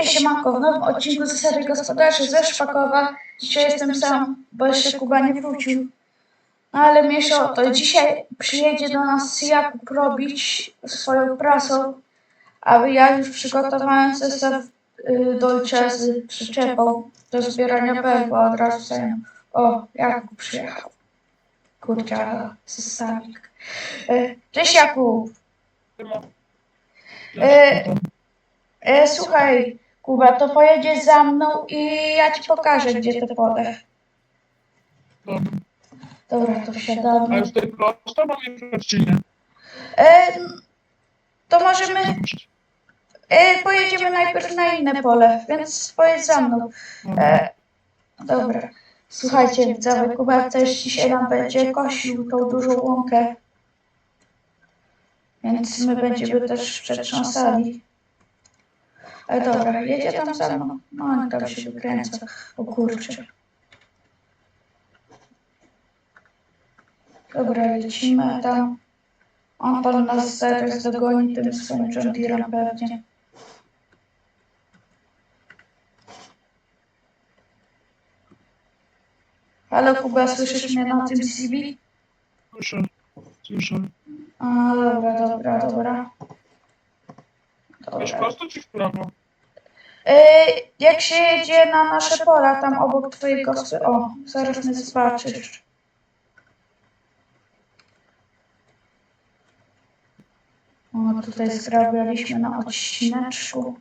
Cześć siemanko, w nowym odcinku Zasady Gospodarcze ze Szpakowa. Dzisiaj jestem sam, bo jeszcze Kuba nie wrócił. No ale mniejsza o to, dzisiaj przyjedzie do nas Jakub robić swoją prasą, a ja już przygotowałem zestaw y, Dolce z przyczepą do zbierania belku, a od razu sobie, o, Jakub przyjechał. Kurczę, zestawik. Y, Cześć Jakub! E, E, słuchaj, Kuba, to pojedziesz za mną i ja ci pokażę, gdzie to pole. Dobra. Dobra, to A wsiadamy. już tutaj prosto mam jechać czy nie? E, to możemy, e, pojedziemy najpierw na inne pole, więc pojedź za mną. E, dobra. Słuchajcie, widzowie, Kuba też dzisiaj nam będzie kosił tą dużą łąkę. Więc my będziemy też przetrząsali. Ale dobra, jedzie tam za mną. No, on tam się wykręca. O kurczę. Dobra, lecimy tam. On tam nas zaraz dogoni tym swoim John pewnie. Halo Kuba, słyszysz mnie na tym CB? Słyszę, słyszę. A, dobra, dobra, dobra. Wiesz prosto czy w prawo? E, jak się jedzie na nasze pola, tam obok twojej gospy, o, zaraz mnie zobaczysz. O, tutaj zgrabialiśmy na odcineczku.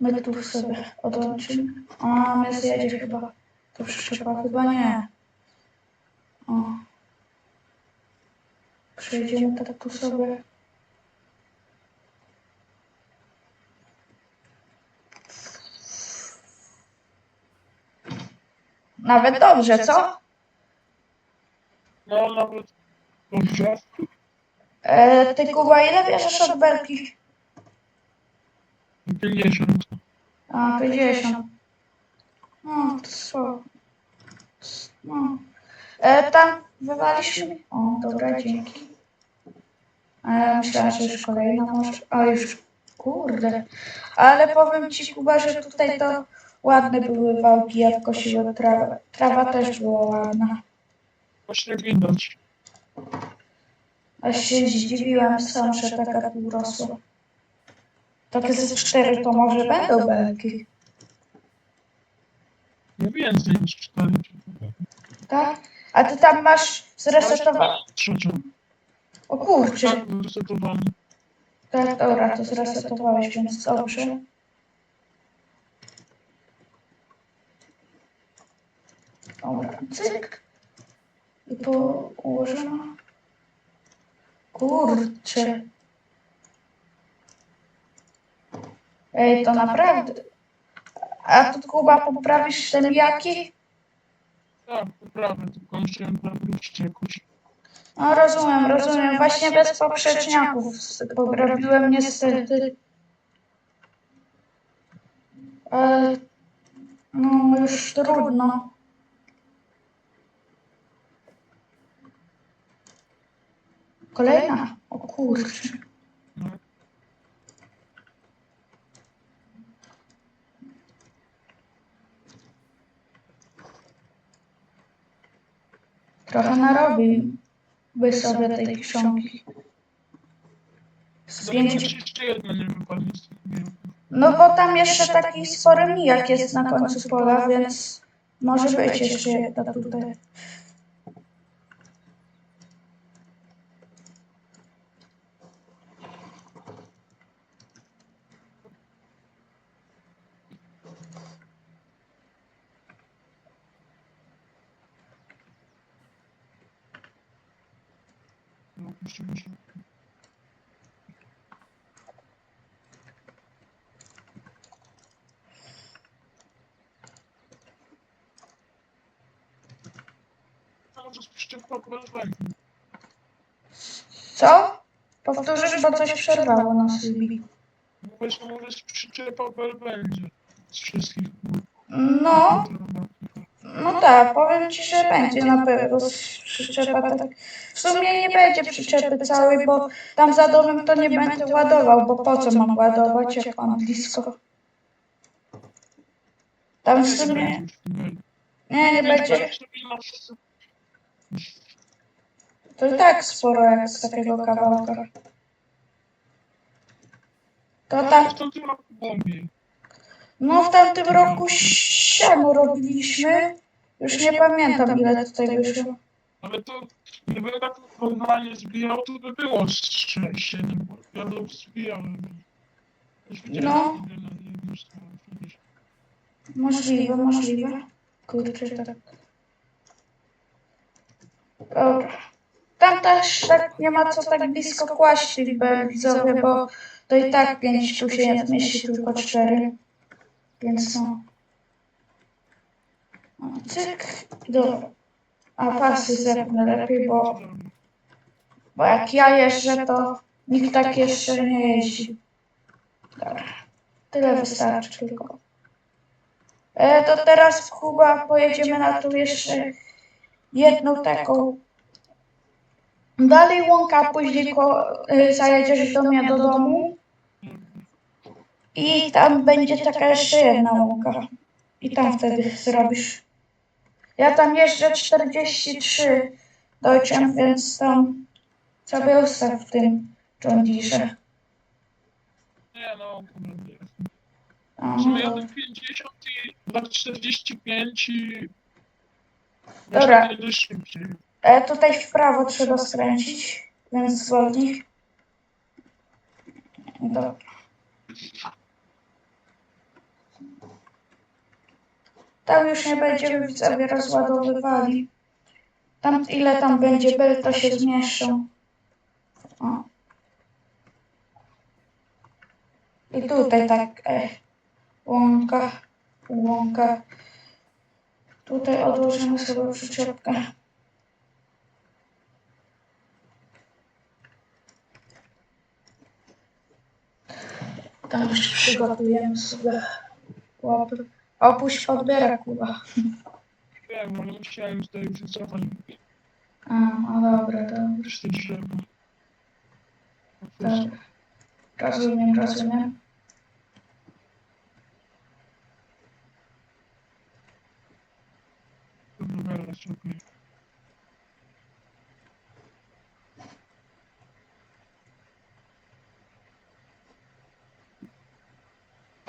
My tu sobie odłączymy. O, my zjedzie chyba. To przyczepa chyba nie. O. Przejdziemy tak tu sobie. Nawet dobrze, co? No nawet dobrze. E, ty Kuba, ile bierzesz od belki? 50. A, 50. No, to słabo. No. E, tam wywalisz mi? O, dobra, dzięki. Ja myślałam, że już kolejna może. A już, kurde. Ale powiem ci, Kuba, że tutaj to ładne były wałki, jak kosiły trawę. Trawa też była ładna. Właśnie widać. Aż się zdziwiłam sam, że taka tu urosła. Takie ze cztery to może będą belki, Nie więcej niż 4. tak? A ty tam masz zresetowane. Trzecią. O kurczę. Tak. Tak, dobra, to zresetowałeś, więc dobrze. Dobra, cyk. I po ułożono. Kurczę. Ej, to naprawdę. A tu Kuba poprawisz te mijaki? Tak, poprawę, tylko musiałem tam wrócić jakoś. No rozumiem, rozumiem. Właśnie bez poprzeczniaków pograbiłem niestety. Ale no już trudno. Kolejna? O kurczę. Trochę narobi by sobie tej kiszonki. Z Dobrze, pięciu... że jeszcze jedna nie wypadnie z tych mijów. No bo tam jeszcze taki spory mijak jest na końcu pola, więc może być jeszcze jedna tutaj. No, musimy się- A może spuszczę w poprawę. Co? Powtórzysz, bo coś przerwało na Sylwii. Mówisz, mówisz, przyczepa będzie. Z wszystkich. No, No tak, powiem ci, że będzie na pewno przyczepa tak. W sumie nie będzie przyczepy całej, bo tam za domem to nie będę ładował, bo po co mam ładować, jak mam blisko. Tam w sumie... Nie, nie będzie. To i tak sporo jak z takiego kawałka. To tam, To ty ma głębiej. no w tamtym roku siano robiliśmy. Już nie pamiętam ile tutaj wyszło. Ale to gdyby ja tak normalnie zbijał, to by było z 7, bo ja to zbijałem. Już widziałem, No. ile na jednym stole kiedyś. Możliwe, możliwe. Kurczę, tak. Dobra. Tam też tak nie ma co tak blisko kłaść tych widzowie, bo to i tak pięć tu się nie zmieści, tylko cztery. Więc no. Cyk. Dobra. A pasy zepnę lepiej, bo, bo jak ja jeżdżę, to nikt tak jeszcze nie jeździ. Dobra. Tyle wystarczy tylko. E, to teraz Kuba pojedziemy na tu jeszcze jedną taką. Dalej łąka, później ko, e, zajedziesz do mnie do domu i tam będzie taka jeszcze jedna łąka. I tam wtedy zrobisz. Ja tam jeżdżę 43 Deutschem, więc tam sobie ustaw w tym John Deere. Nie no, kurde, nie. A, W sumie no, jadę 50 i dla 45 i... Dobra. Może jedę szybciej. E, tutaj w prawo trzeba skręcić, więc zwolnij. Dobra. Tam już nie będziemy widzowie rozładowywali. Tam ile tam będzie bel, to się zmieszczą. O. I tutaj tak e, łąka, łąka. Tutaj odłożymy sobie przyczepkę. Tam już przygotujemy sobie łapy. Opuść podbiera Kuba. Wiem, ale musiałem tutaj już wycofać. A, no dobra, dobra. Wiesz, te drzewa. dobra. Rozumiem, rozumiem. Dobra, sobie.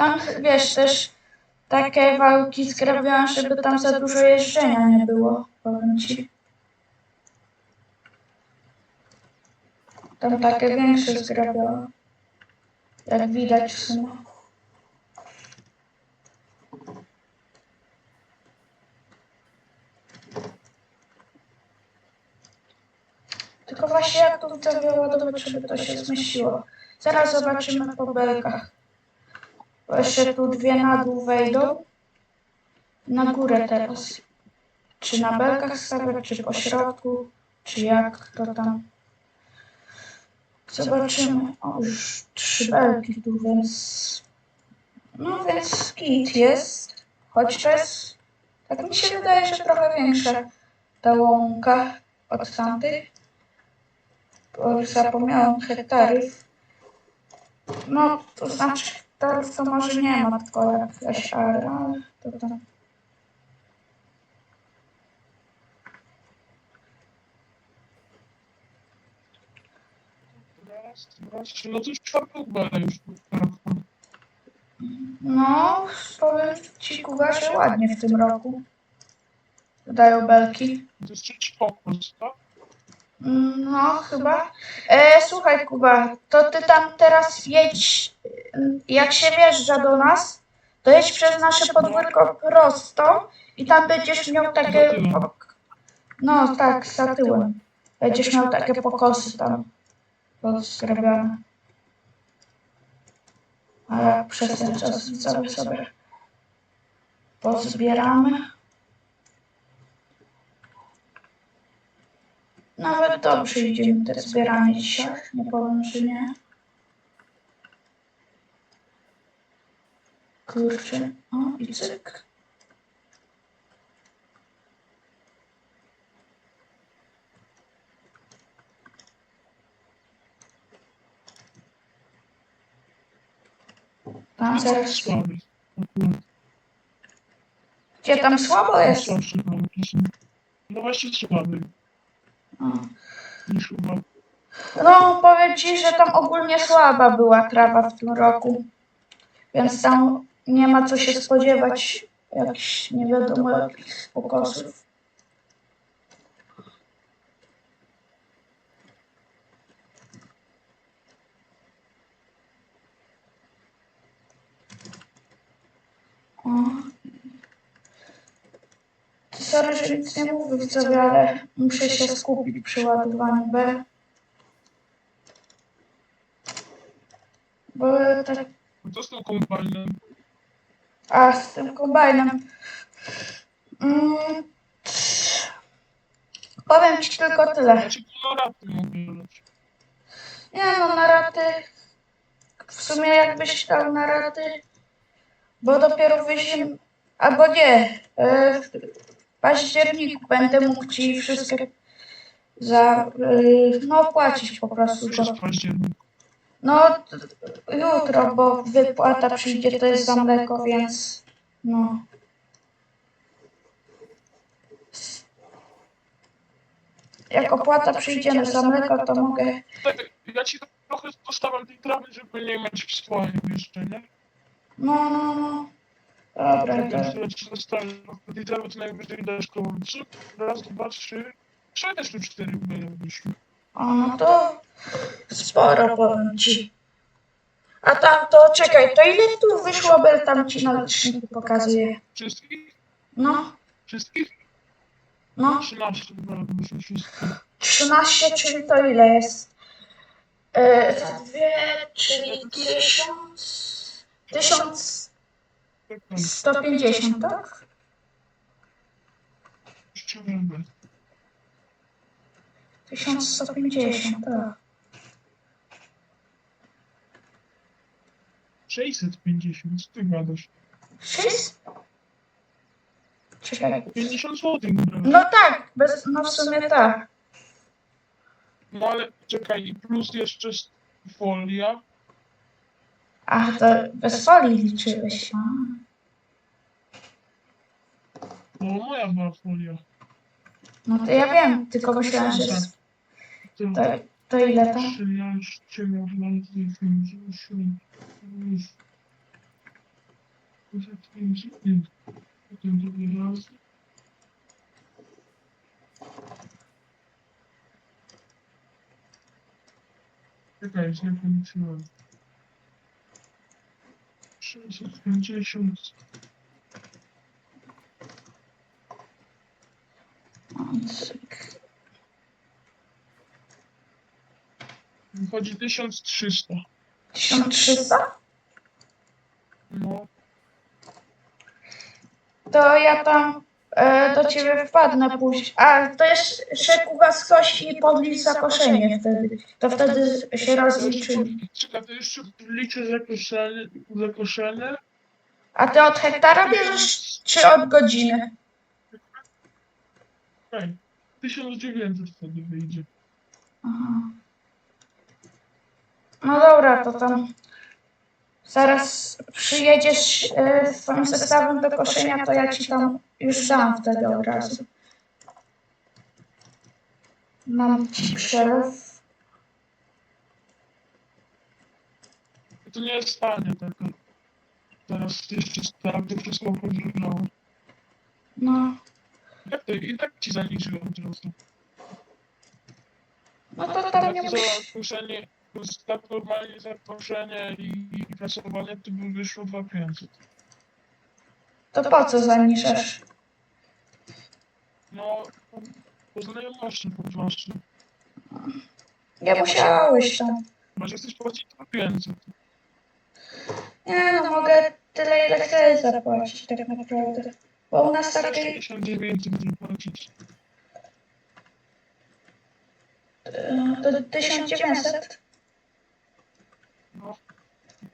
Tam, wiesz, też takie wałki zgrabiałam, żeby tam za dużo jeżdżenia nie było, powiem ci. Tam takie większe zgrabiałam. Jak widać w sumie. Tylko właśnie jak to wyładować, żeby to się zmieściło. Zaraz zobaczymy po belkach. Jeszcze tu dwie na dół wejdą. Na górę teraz. Czy na belkach stawiać, czy po środku, czy jak to tam. Zobaczymy. O, już trzy belki tu, więc... No więc kit jest. Choć to jest... Tak mi się wydaje, że trochę większa ta łąka od tamtych. Bo już zapomniałam hektarów. No, to znaczy hektarów to może nie ma, tylko jakaś ale, ale to tam. No to już. No, powiem ci Kuba, że ładnie w tym roku. Dają belki. To jest trzeci pokład, tak? No, chyba. E, słuchaj, Kuba, to ty tam teraz jedź, jak się wjeżdża do nas, to jedź przez nasze podwórko prosto i tam będziesz miał takie... No, tak, za tyłem. Będziesz miał takie pokosy tam pozgrabione. A jak przez ten czas widzowie sobie pozbieramy. No, Nawet dobrze idzie mi te zbieranie dzisiaj, nie powiem, że nie. Kurczę, o i cyk. Tam zaraz. Gdzie tam słabo jest? No właśnie słaby. Niż chyba. No, powiem ci, że tam ogólnie słaba była trawa w tym roku. Więc tam nie ma co się spodziewać jakichś nie wiadomo jakich ukosów. O. Sorry, że nic nie mówię widzowie, ale muszę się skupić przy ładowaniu B. Bo tak, To z tą kombajnem. a z tym kombajnem. Mm, powiem ci tylko tyle. Mogę dać. Nie no, na raty. W sumie jakbyś dał na raty, bo dopiero wyjdziemy, albo nie, e, październiku będę mógł ci wszystkie za, e, no płacić po prostu. Przez Bo, październik. no t- jutro, bo wypłata przyjdzie, to jest za mleko, więc no. Jak opłata przyjdzie za mleko, to mogę Tak, ja ci trochę postawiam tej trawy, żeby nie mieć wspólnie jeszcze, nie? No, no, no. Tak, tak, tak. znaczy, Dobra, to... Widzimy, co najwyżej dasz kołączy. Raz, dwa, trzy. Trzy też tu cztery robiliśmy. A no, no to sporo powiem ci. A tam to czekaj, to ile tu wyszło, Bel tam ci na liczniku pokazuje? Wszystkich? No. Wszystkich? No. 13, no, 13, czyli to ile jest? Yy, dwie, czyli tysiąc? Tysiąc 150, tak? Tysiąc sto pięćdziesiąt, tak. 650, ty gadasz. Sześć? Czekaj. 50 zł. No tak, bez, no w sumie tak. No ale czekaj, plus jeszcze folia. A, to bez folii liczyłeś. No moja była folia. No to ja wiem, tylko myślałem, że jest, To, to, to ile tam? 13 można zwiedzić 50. Potem drugi raz. Czekaj, źle policzyłem. 650. Wychodzi 1300. 1300? No, To ja tam e, do ciebie wpadnę później. A to jest szekuwa z kości i podlicz za koszenie wtedy. To wtedy się rozliczymy. Czekaj, to jeszcze liczę zakoszenie, zakoszenie. A ty od hektara bierzesz czy od godziny? Okej, 1900 wtedy wyjdzie. Aha. No dobra, to tam zaraz przyjedziesz e, swoim zestawem do koszenia, to ja ci tam już dam wtedy od razu. Mam ci przelew. To nie jest stanie taka. Teraz jeszcze sprawdzę wszystko podróżowało. No, Jak to? I tak ci zaliczyłem teraz. no to tam nie musisz. Tak normalnie zakoszenie i, i prasowanie to by wyszło 2500. To po co zaniżasz? No, po znajomości po prostu. Nie musiałeś tam. Masz jesteś płacić 2500. Nie no, mogę tyle ile chcę zapłacić tak naprawdę. Bo u nas takie 6900 zapłacić. e, to 1900.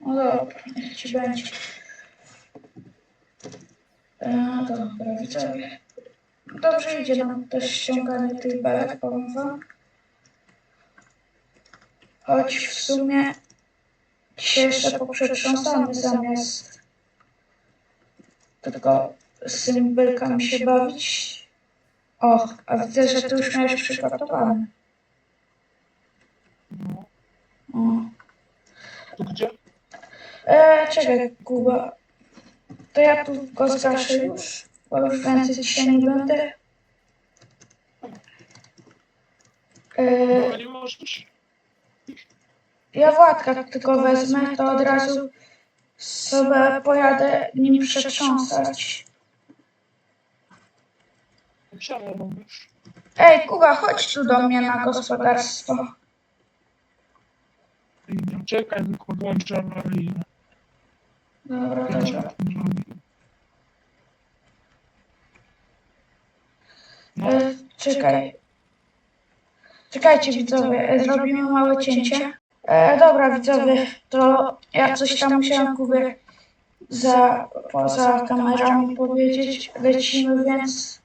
No, dobra, niech ci będzie. E, dobra, widzowie. Dobrze idzie nam też ściąganie tych belek, powiem wam. Choć w sumie się jeszcze poprzetrząsamy zamiast tylko z tymi belkami się bawić. O, a widzę, że ty już miałeś przygotowane. O. gdzie? E, czekaj, Kuba. To ja tu go zgaszę już, bo już więcej dzisiaj nie będę. E, No, nie możesz. ja Władka tylko wezmę, to od razu sobie pojadę nim przetrząsać. Ej, Kuba, chodź tu do mnie na gospodarstwo. Nie czekaj, tylko włączę awaryjne. Dobra, Ja dobra. No, E, czekaj. Czekajcie widzowie, e, zrobimy małe cięcie. E, dobra widzowie, to ja coś tam musiałam Kubie za, poza kamerami powiedzieć. Lecimy więc.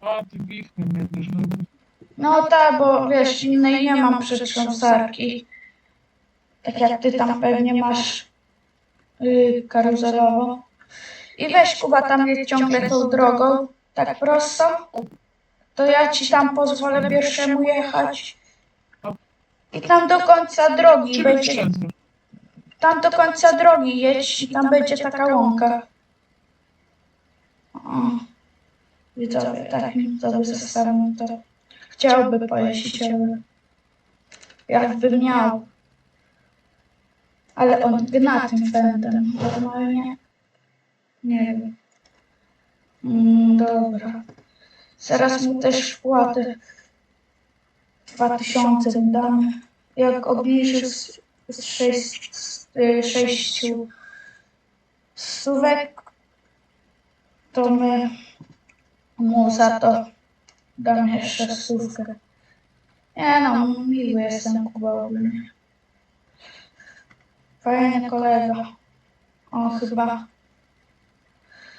a ty wichny mnie też robi. No tak, bo wiesz, innej nie mam przetrząsarki. Tak jak ty tam pewnie masz yy, karuzelową. I weź Kuba tam jedź ciągle tą drogą, tak prosto. To ja ci tam pozwolę pierwszemu jechać. I tam do końca drogi będzie. Tam do końca drogi jedź i tam będzie taka łąka. O, widzowie, tak to zestawią to. Chciałby pojeździć, ale jakby miał. Ale on gna tym pędem. Normalnie. Nie wiem. Mm, dobra. Zaraz mu też wkładę. Dwa tysiące damy. Jak obniżył z, z sześć, z, y, sześciu stówek, to my mu za to dam jeszcze stówkę. Nie no, miły jestem Kuba ogólnie. Fajny kolega. O, chyba.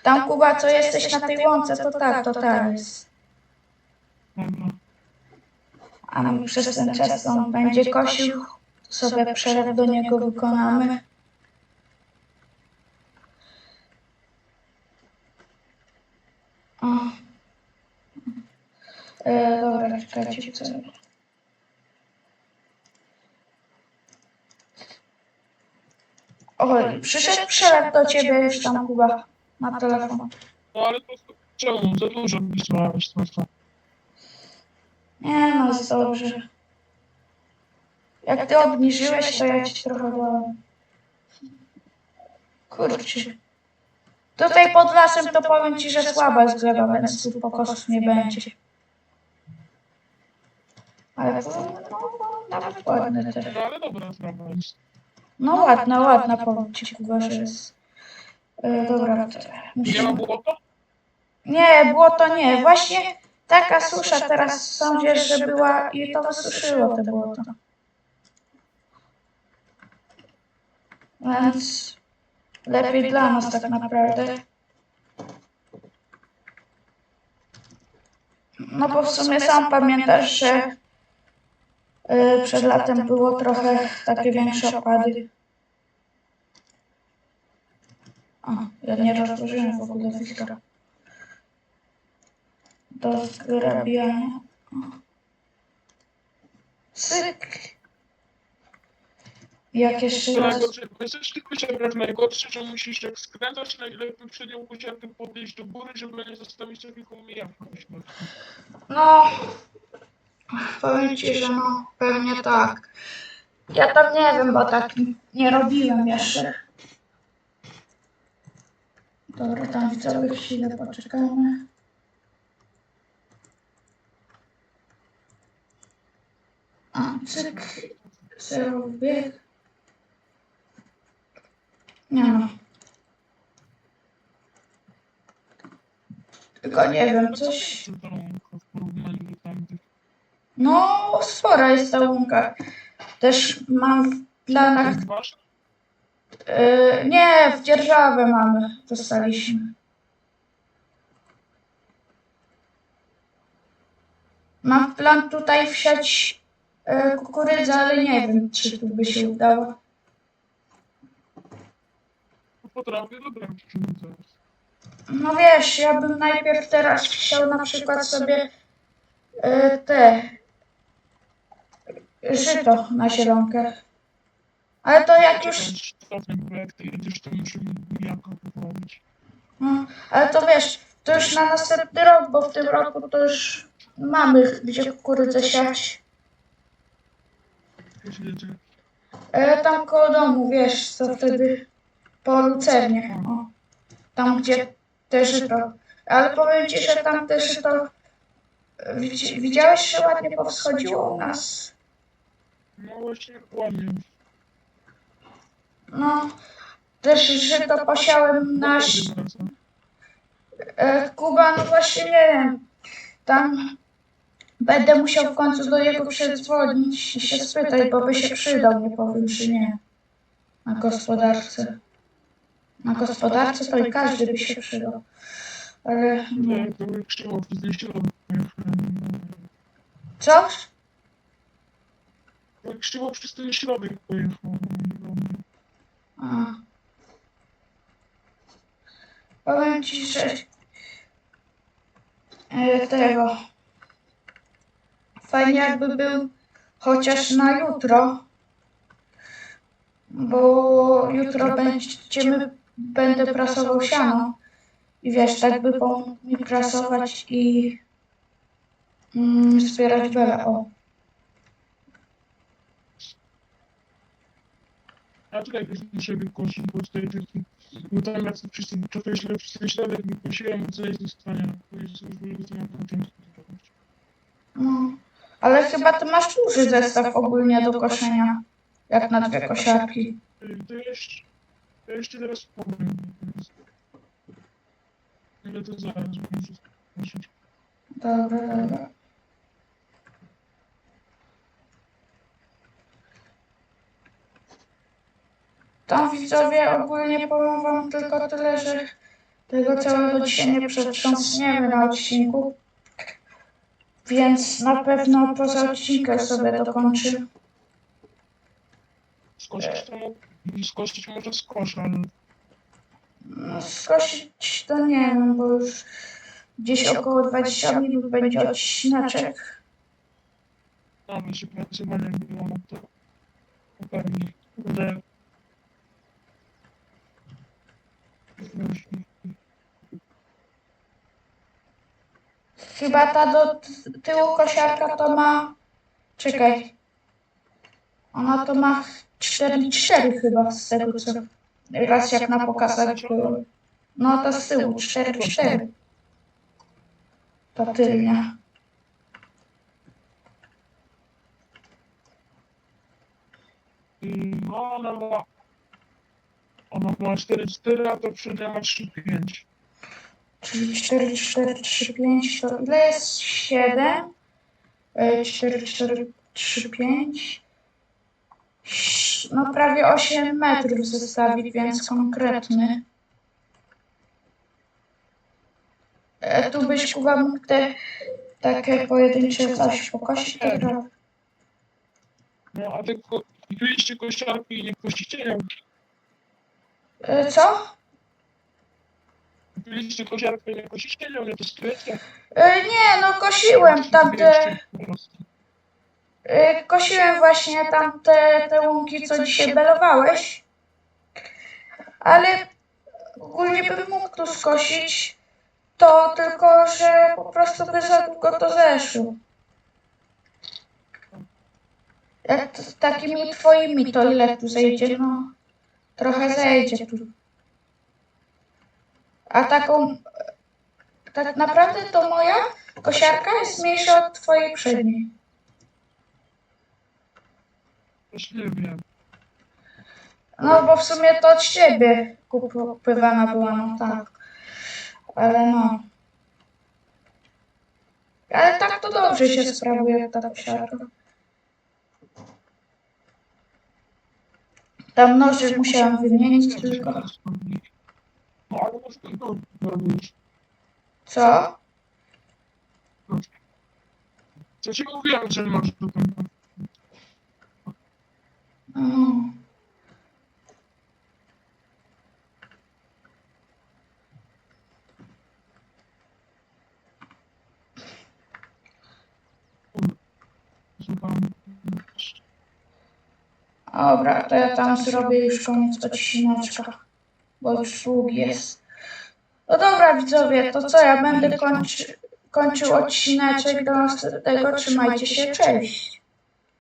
Tam Kuba, co jesteś na tej łące, to tak, to tak jest. Dobra. A my przez ten czas on będzie kosił, sobie przelew do niego wykonamy. O. E, dobra, czekajcie, co... Oj, przyszedł przelew do ciebie już tam, Kuba, na telefon. No ale to czemu? Za dużo wysłałeś to co? Nie no, jest dobrze. Jak ty obniżyłeś, to ja ci trochę dałem. Kurczę. Tutaj pod lasem to powiem ci, że słaba jest gleba, więc tu pokosów nie będzie. Ale no, no, nawet ładne też. No ale dobra sprawa jest. No ładna, ładna powiem ci, Kuba, że jest. E, dobra, to Nie ma błota? Nie, było to nie. Właśnie taka susza teraz sądzę, że była i to wysuszyło to błoto. Więc lepiej dla nas tak naprawdę. No bo w sumie sam pamiętasz, że przed latem było trochę takie większe opady. O, ja nie rozłożyłem w ogóle filtra do zgrabiania. Syk. Jak jeszcze raz... Najgorsze, chcesz tylko się brać najgorsze, że musisz jak skręcać, najlepiej przednią buziakiem podejść do góry, żeby nie zostawić takiego mijawka. No, powiem ci, że no, pewnie tak. Ja tam nie wiem, bo tak nie robiłem jeszcze. Dobra, tam widzowie chwilę poczekamy. A, cyk, zero bieg. Nie no. Tylko nie wiem, coś... No, spora jest ta łąka. Też mam w planach. Wasz? Yy, nie, w dzierżawę mamy. Dostaliśmy. Mam plan tutaj wsiać yy, kukurydzę, ale nie wiem, czy tu by się udało. potrafię dobrać teraz. No wiesz, ja bym najpierw teraz chciał na przykład sobie e, te żyto na zielonkę. Ale to jak już, też to no, ale to wiesz, to już na następny rok, bo w tym roku to już mamy gdzie kukurydzę siać. E, tam koło domu, wiesz, co wtedy po lucernie, o. Tam gdzie te żyto. Ale powiem ci, że tam te żyto, widzi- widziałeś, że ładnie powschodziło u nas? No właśnie, ładnie. No, też żyto posiałem nasz e, Kuba, no właśnie nie wiem. Tam będę musiał w końcu do jego przedzwonić i się spytać, bo by się przydał, nie powiem, czy nie. Na gospodarce. Na gospodarce to i każdy by się przydał. Ale No, to by środek pojechałem. co? To krzywo przez ten środek pojechał. A. Powiem ci, że e, tego fajnie jakby był chociaż na jutro, bo jutro będziemy, będę prasował siano i wiesz, tak by pomógł mi prasować i mm, zbierać belę. O. Muszę wykosić, bo tutaj taki, bo tam jak to wszyscy przez ten środek wykosiłem, co jest do stania. To jest już w ogóle mam. No. Ale chyba ty masz duży zestaw ogólnie do koszenia, jak na dwie kosiarki. Y, To jeszcze, to jeszcze teraz powiem. Ale to zaraz muszę skończyć. Dobra, dobra. Tam widzowie ogólnie powiem wam tylko tyle, że tego całego dzisiaj nie przetrząsniemy na odcinku. Więc na pewno poza odcinkiem sobie dokończy. Skosić to, mo- może skoszę, ale No, skosić to nie wiem, bo już gdzieś około 20 minut będzie odcinaczek. mamy się pracowanie no to pewnie będę Chyba ta do tyłu kosiarka to ma. Czekaj. Ona to ma 4,4 chyba z tego co. Raz jak na pokazach było. No to z tyłu 4,4. To tylnia. No, ona ma. Ona ma 4,4, a to przednia ma 3,5. Czyli 4, 4, 3, 5 to ile jest? 7. 4, 4, 3, 5. No prawie 8 metrów zestawi, więc konkretny. E, Tu byś Kuba mógł te takie pojedyncze coś pokosić. tak. No, a ty ko- kupiliście kosiarki i nie kosicie ją. E, Co? Kupiliście kosiarkę i nie kosicie ją, nie testujecie. E, Nie, no kosiłem tamte. E, Kosiłem właśnie tamte te łąki, co dzisiaj belowałeś. Ale ogólnie bym mógł tu skosić. To tylko, że po prostu by za długo to zeszło. Jak t- takimi twoimi to ile tu zejdzie? No, trochę zejdzie tu. A taką, tak naprawdę to moja kosiarka jest mniejsza od twojej przedniej. Też nie wiem. No bo w sumie to od ciebie kupywana była, no tak. Ale no. Ale tak to dobrze się sprawuje ta kosiarka. Tam nożyk musiałam wymienić tylko. Co? Ja ci mówiłem, że masz tutaj. Mm. Dobra, to ja tam zrobię już koniec odcineczka, bo już jest. No dobra widzowie, to co, ja będę kończy, kończył odcineczek do następnego, trzymajcie się, cześć.